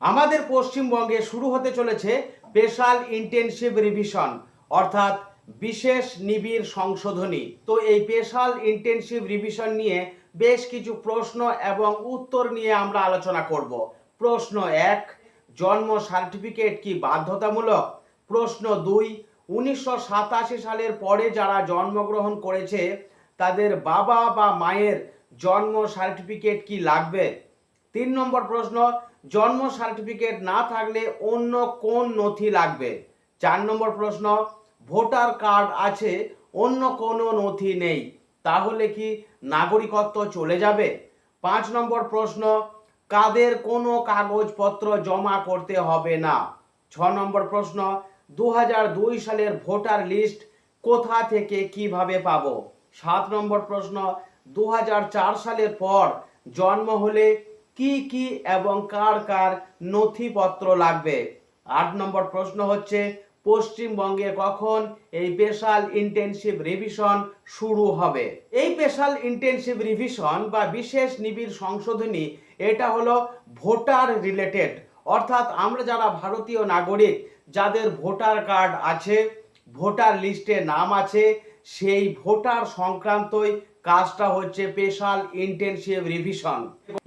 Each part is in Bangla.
আমাদের পশ্চিমবঙ্গে শুরু হতে চলেছে স্পেশাল ইন্টেনসিভ রিভিশন, অর্থাৎ বিশেষ নিবিড় সংশোধনী। তো এই স্পেশাল ইন্টেনসিভ রিভিশন নিয়ে বেশ কিছু প্রশ্ন এবং উত্তর নিয়ে আমরা আলোচনা করব। প্রশ্ন এক, জন্ম সার্টিফিকেট কি বাধ্যতামূলক? প্রশ্ন দুই, উনিশশো সালের পরে যারা জন্মগ্রহণ করেছে, তাদের বাবা বা মায়ের জন্ম সার্টিফিকেট কি লাগবে? তিন নম্বর প্রশ্ন জন্ম সার্টিফিকেট না থাকলে অন্য কোন নথি লাগবে? চার নম্বর প্রশ্ন, ভোটার কার্ড আছে, অন্য কোনো নথি নেই, তাহলে কি নাগরিকত্ব চলে যাবে? পাঁচ নম্বর প্রশ্ন, কাদের কোনো কাগজপত্র জমা করতে হবে না? ছ নম্বর প্রশ্ন দু সালের ভোটার লিস্ট কোথা থেকে কীভাবে পাবো? সাত নম্বর প্রশ্ন দু হাজার চার সালের পর জন্ম হলে কি কি এবং কার কার নথিপত্র লাগবে? আট নম্বর প্রশ্ন হচ্ছে, পশ্চিমবঙ্গে কখন এই স্পেশাল ইন্টেনসিভ রিভিশন শুরু হবে? এই স্পেশাল ইন্টেনসিভ রিভিশন বা বিশেষ নিবিড় সংশোধনী, এটা হলো ভোটার রিলেটেড। অর্থাৎ আমরা যারা ভারতীয় নাগরিক, যাদের ভোটার কার্ড আছে, ভোটার লিস্টে নাম আছে, সেই ভোটার সংক্রান্তই কাজটা হচ্ছে special intensive revision.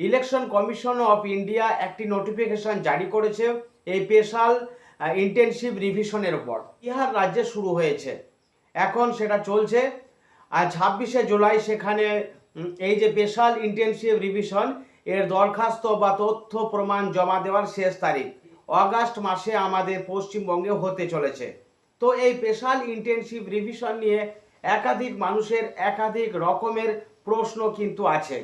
Election commission of India একটি নোটিফিকেশন জারি করেছে এই স্পেশাল ইন্টেনসিভ রিভিশনের উপর। বিহার রাজ্যে শুরু হয়েছে। এখন সেটা চলছে। আর ছাব্বিশে জুলাই সেখানে এই যে স্পেশাল ইন্টেনসিভ রিভিশন, এর দরখাস্ত বা তথ্য প্রমাণ জমা দেওয়ার শেষ তারিখ। অগাস্ট মাসে আমাদের পশ্চিমবঙ্গে হতে চলেছে। তো এই স্পেশাল ইন্টেনসিভ রিভিশন নিয়ে একাধিক মানুষের একাধিক রকমের প্রশ্ন কিন্তু আছে।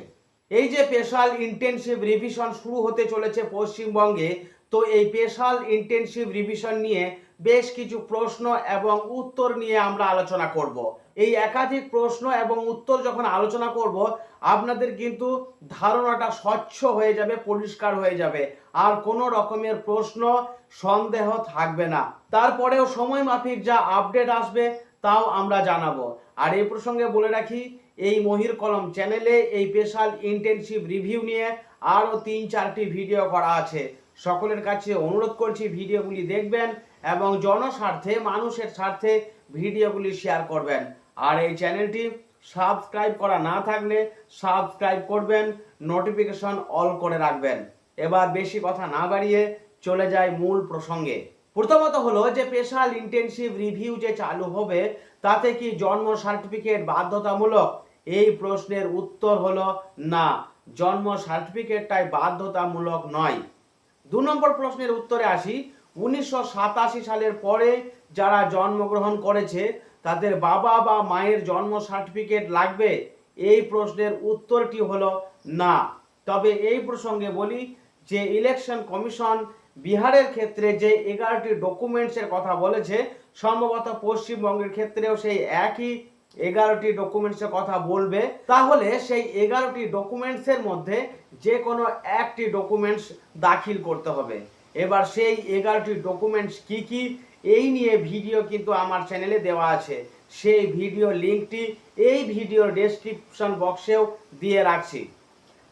এই যে স্পেশাল ইন্টেনসিভ রিভিশন শুরু হতে চলেছে পশ্চিমবঙ্গে, তো এই স্পেশাল ইন্টেনসিভ রিভিশন নিয়ে বেশ কিছু প্রশ্ন এবং উত্তর নিয়ে আমরা আলোচনা করব। এই একাধিক প্রশ্ন এবং উত্তর যখন আলোচনা করব, আপনাদের কিন্তু ধারণাটা স্বচ্ছ হয়ে যাবে, পরিষ্কার হয়ে যাবে। আর কোনো রকমের প্রশ্ন সন্দেহ থাকবে না। তারপরেও সময় মাফিক যা আপডেট আসবে তাও আমরা জানাব। আর এই প্রসঙ্গে বলে রাখি, এই মহির কলম চ্যানেলে এই স্পেশাল ইন্টেনসিভ রিভিউ নিয়ে আরও তিন চারটি ভিডিও করা আছে। সকলের কাছে অনুরোধ করছি ভিডিওগুলি দেখবেন এবং জনস্বার্থে, মানুষের স্বার্থে ভিডিওগুলি শেয়ার করবেন। আর এই চ্যানেলটি সাবস্ক্রাইব করা না থাকলে সাবস্ক্রাইব করবেন, নোটিফিকেশন অল করে রাখবেন। এবার বেশি কথা না বাড়িয়ে চলে যায় মূল প্রসঙ্গে। প্রথমত হলো যে স্পেশাল ইন্টেনসিভ রিভিউ যে চালু হবে, তাতে কি জন্ম সার্টিফিকেট বাধ্যতামূলক? এই প্রশ্নের উত্তর হলো না। জন্ম সার্টিফিকেটটাই বাধ্যতামূলক নয়। দু নম্বর প্রশ্নের উত্তরে আসি। উনিশশো সাতাশি সালের পরে যারা জন্মগ্রহণ করেছে, তাদের বাবা বা মায়ের জন্ম সার্টিফিকেট লাগবে? এই প্রশ্নের উত্তরটি হলো না। তবে এই প্রসঙ্গে বলি যে ইলেকশন কমিশন বিহারের ক্ষেত্রে যে এগারোটি ডকুমেন্টসের কথা বলেছে, সম্ভবত পশ্চিমবঙ্গের ক্ষেত্রেও সেই একই এগারোটি ডকুমেন্টসের কথা বলবে। তাহলে সেই এগারোটি ডকুমেন্টসের মধ্যে যে কোনো একটি ডকুমেন্টস দাখিল করতে হবে। এবার সেই এগারোটি ডকুমেন্টস কি কি, এই নিয়ে ভিডিও কিন্তু আমার চ্যানেলে দেওয়া আছে। সেই ভিডিও লিঙ্কটি এই ভিডিও ডেসক্রিপশন বক্সেও দিয়ে রাখছি।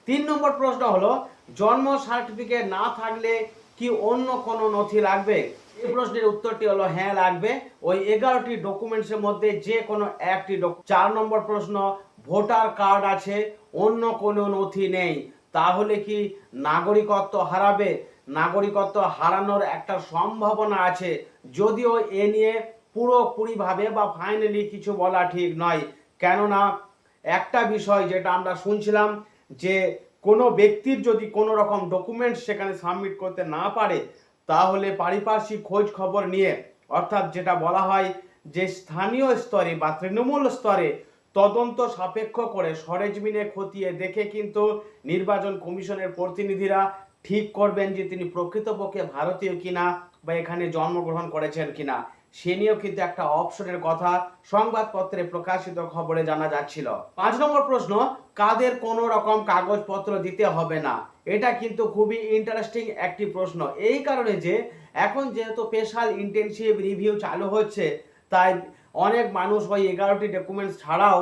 তিন নম্বর প্রশ্ন হলো, জন্ম সার্টিফিকেট না থাকলে কি অন্য কোনো নথি লাগবে? এই প্রশ্নের উত্তরটি হলো হ্যাঁ লাগবে। ওই এগারোটি ডকুমেন্টসের মধ্যে যে কোনো একটি চার নম্বর প্রশ্ন, ভোটার কার্ড আছে, অন্য কোনো নথি নেই। তাহলে কি নাগরিকত্ব হারাবে? নাগরিকত্ব হারানোর একটা সম্ভাবনা আছে। যদিও এ নিয়ে পুরোপুরিভাবে বা ফাইনালি কিছু বলা ঠিক নয়। কেননা একটা বিষয় যেটা আমরা শুনছিলাম যে কোনো ব্যক্তির যদি কোনো রকম ডকুমেন্টস সেখানে সাবমিট করতে না পারে, তাহলে পারিপার্শ্বিক খোঁজ খবর নিয়ে, অর্থাৎ যেটা বলা হয় যে স্থানীয় স্তরে বা তৃণমূল স্তরে তদন্ত সাপেক্ষ করে সরেজমিনে খতিয়ে দেখে কিন্তু নির্বাচন কমিশনের প্রতিনিধিরা ঠিক করবেন যে তিনি প্রকৃতপক্ষে ভারতীয় কিনা বা এখানে জন্মগ্রহণ করেছেন কিনা। সে নিয়েও কিন্তু একটা অপশনের কথা সংবাদপত্রে প্রকাশিত খবরে জানা যাচ্ছিল। পাঁচ নম্বর প্রশ্ন, কাদের কোনো রকম কাগজপত্র দিতে হবে না? এটা কিন্তু খুবই ইন্টারেস্টিং একটি প্রশ্ন। এই কারণে যে এখন যেহেতু স্পেশাল ইন্টেনসিভ রিভিউ চালু হচ্ছে, তাই অনেক মানুষ ওই এগারোটি ডকুমেন্টস ছাড়াও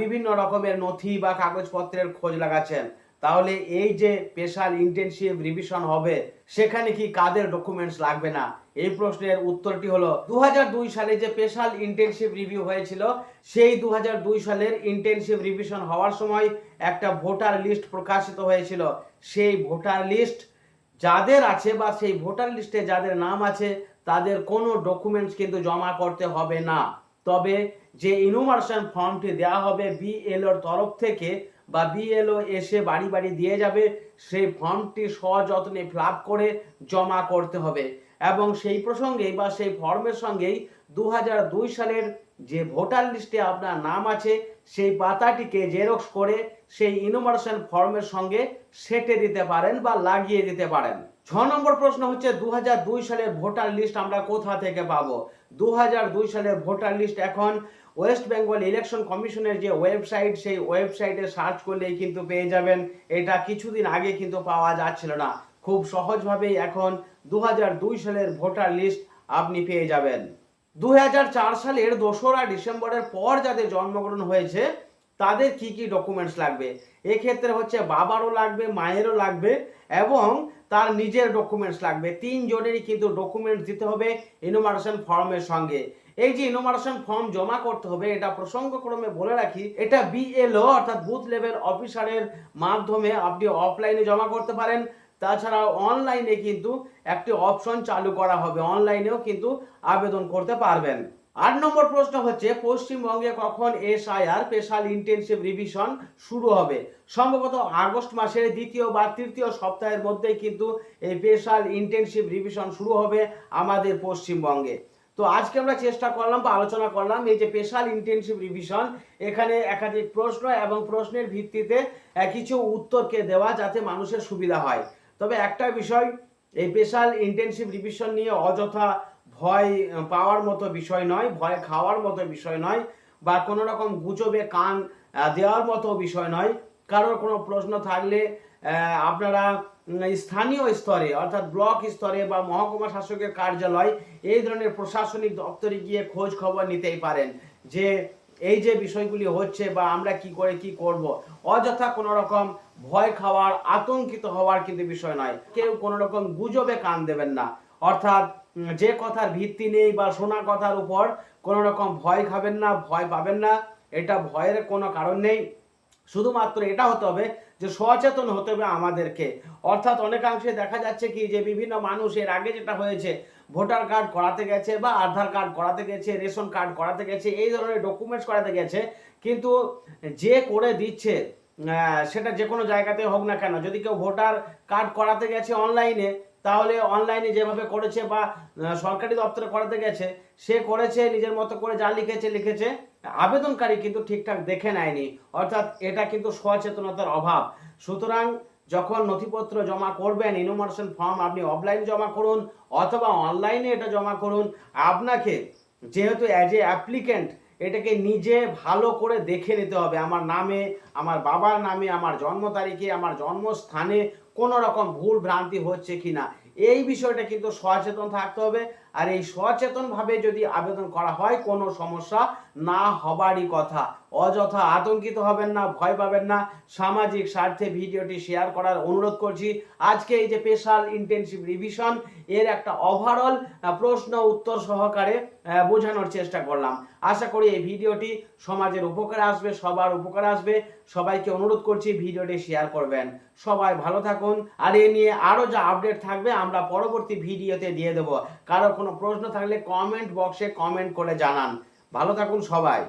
বিভিন্ন রকমের নথি বা কাগজপত্রের খোঁজ লাগাচ্ছেন। তাহলে এই যে স্পেশাল ইন্টেনসিভ রিভিশন হবে, সেখানে কি কাদের ডকুমেন্টস লাগবে না? এই প্রশ্নের উত্তরটি হলো দু হাজার দুই সালে যে স্পেশাল ইন্টেনসিভ রিভিউ হয়েছিল, সেই দু হাজার দুই সালের ইন্টেনসিভ রিভিশন হওয়ার সময় একটা ভোটার লিস্ট প্রকাশিত হয়েছিল। সেই ভোটার লিস্ট যাদের আছে বা সেই ভোটার লিস্টে যাদের নাম আছে, তাদের কোনো ডকুমেন্টস কিন্তু জমা করতে হবে না। তবে যে ইনোমার্শন ফর্মটি দেওয়া হবে বিএলওর তরফ থেকে বা বিএলও এসে বাড়ি বাড়ি দিয়ে যাবে, সেই ফর্মটি সযত্নে ফিল করে জমা করতে হবে। এবং সেই প্রসঙ্গেই বা সেই ফর্মের সঙ্গেই দু হাজার দুই সালের যে ভোটার লিস্টে আপনার নাম আছে, সেই পাতাটিকে জেরক্স করে সেই ইনোমার্শন ফর্মের সঙ্গে সেটে দিতে পারেন বা লাগিয়ে দিতে পারেন। ছ নম্বর প্রশ্ন হচ্ছে দু হাজার দুই সালের ভোটার লিস্ট আমরা কোথা থেকে পাবো? দু হাজার দুই সালের ভোটার লিস্ট এখন ওয়েস্ট বেঙ্গল ইলেকশন কমিশনের যে ওয়েবসাইট সেই ওয়েবসাইটে সার্চ করলেই কিন্তু পেয়ে যাবেন। এটা কিছুদিন আগে কিন্তু পাওয়া যাচ্ছিল না। খুব সহজভাবেই এখন দু হাজার দুই সালের ভোটার লিস্ট আপনি পেয়ে যাবেন। দু হাজার চার সালের দোসরা ডিসেম্বরের পর যাদের জন্মগ্রহণ হয়েছে, তাদের কি কি ডকুমেন্টস লাগবে? এক্ষেত্রে হচ্ছে বাবারও লাগবে, মায়েরও লাগবে এবং তার নিজের ডকুমেন্টস লাগবে। তিনজনেরই কিন্তু ডকুমেন্টস দিতে হবে ইনোমারেশন ফর্মের সঙ্গে। এই যে ইনোমারেশন ফর্ম জমা করতে হবে, এটা প্রসঙ্গক্রমে বলে রাখি, এটা বিএলও অর্থাৎ বুথ লেভেল অফিসারের মাধ্যমে আপনি অফলাইনে জমা করতে পারেন। তাছাড়াও অনলাইনে কিন্তু একটি অপশন চালু করা হবে। অনলাইনেও কিন্তু আবেদন করতে পারবেন। আট নম্বর প্রশ্ন হচ্ছে, পশ্চিমবঙ্গে কখন এসআইআর, স্পেশাল ইন্টেনসিভ রিভিশন শুরু হবে? সম্ভবত আগস্ট মাসের দ্বিতীয় বা তৃতীয় সপ্তাহের মধ্যেই কিন্তু এই স্পেশাল ইন্টেনসিভ রিভিশন শুরু হবে আমাদের পশ্চিমবঙ্গে। তো আজকে আমরা চেষ্টা করলাম বা আলোচনা করলাম এই যে স্পেশাল ইন্টেনসিভ রিভিশন, এখানে একাধিক প্রশ্ন এবং প্রশ্নের ভিত্তিতে কিছু উত্তরকে দেওয়া যাতে মানুষের সুবিধা হয়। তবে একটা বিষয়, এই স্পেশাল ইন্টেনসিভ রিভিশন নিয়ে অযথা ভয় পাওয়ার মতো বিষয় নয়, ভয় খাওয়ার মতো বিষয় নয় বা কোনো রকম গুজবে কান দেওয়ার মতো বিষয় নয়। কারোর কোনো প্রশ্ন থাকলে আপনারা স্থানীয় স্তরে, অর্থাৎ ব্লক স্তরে বা মহকুমা শাসকের কার্যালয়, এই ধরনের প্রশাসনিক দপ্তরে গিয়ে খোঁজ খবর নিতেই পারেন যে এই যে বিষয়গুলি হচ্ছে বা আমরা কি করে কি করব। অযথা কোনো রকম ভয় খাওয়ার, আতঙ্কিত হওয়ার কিন্তু বিষয় নয়। কেউ কোনো রকম গুজবে কান দেবেন না। অর্থাৎ যে কথার ভিত্তি নেই বা শোনা কথার উপর কোনো রকম ভয় খাবেন না, ভয় পাবেন না, এটা ভয়ের কোনো কারণ নেই। শুধুমাত্র এটা হতে হবে যে সচেতন হতে হবে আমাদেরকে। অর্থাৎ অনেকাংশে দেখা যাচ্ছে কি যে বিভিন্ন মানুষ এর আগে যেটা হয়েছে, ভোটার কার্ড করাতে গেছে বা আধার কার্ড করাতে গেছে, রেশন কার্ড করাতে গেছে, এই ধরনের ডকুমেন্টস করাতে গেছে, কিন্তু যে করে দিচ্ছে সেটা যে কোনো জায়গাতে হোক না কেন, যদি কেউ ভোটার কার্ড করাতে গেছে অনলাইনে তাহলে অনলাইনে যেভাবে করেছে বা সরকারি দপ্তরে করাতে গেছে, সে করেছে, নিজের মতো করে যা লিখেছে লিখেছে, আবেদনকারী কিন্তু ঠিকঠাক দেখে নেয়নি। অর্থাৎ এটা কিন্তু সচেতনতার অভাব। সুতরাং যখন নথিপত্র জমা করবেন ইনোমার্শন ফর্ম আপনি অফলাইন জমা করুন, অথবা অনলাইনে এটা জমা করুন, আপনাকে যেহেতু অ্যাজ এ অ্যাপ্লিকেন্ট এটাকে নিজে ভালো করে দেখে নিতে হবে। আমার নামে, আমার বাবার নামে, আমার জন্ম তারিখে, আমার জন্মস্থানে কোনো রকম ভুল ভ্রান্তি হচ্ছে কিনা। এই বিষয়টা কিন্তু সচেতন থাকতে হবে। আর এই সচেতনভাবে যদি আবেদন করা হয়, কোনো সমস্যা না হবারই কথা। অযথা আতঙ্কিত হবেন না, ভয় পাবেন না। সামাজিক স্বার্থে ভিডিওটি শেয়ার করার অনুরোধ করছি। আজকে এই যে স্পেশাল ইন্টেনসিভ রিভিশন এর একটা ওভারঅল প্রশ্ন উত্তর সহকারে বোঝানোর চেষ্টা করলাম। আশা করি এই ভিডিওটি সমাজের উপকারে আসবে, সবার উপকারে আসবে। সবাইকে অনুরোধ করছি ভিডিওটি শেয়ার করবেন। সবাই ভালো থাকুন। আর এ নিয়ে আরও যা আপডেট থাকবে, আমরা পরবর্তী ভিডিওতে দিয়ে দেবো। কারও কোনো প্রশ্ন থাকলে কমেন্ট বক্সে কমেন্ট করে জানান। ভালো থাকুন সবাই।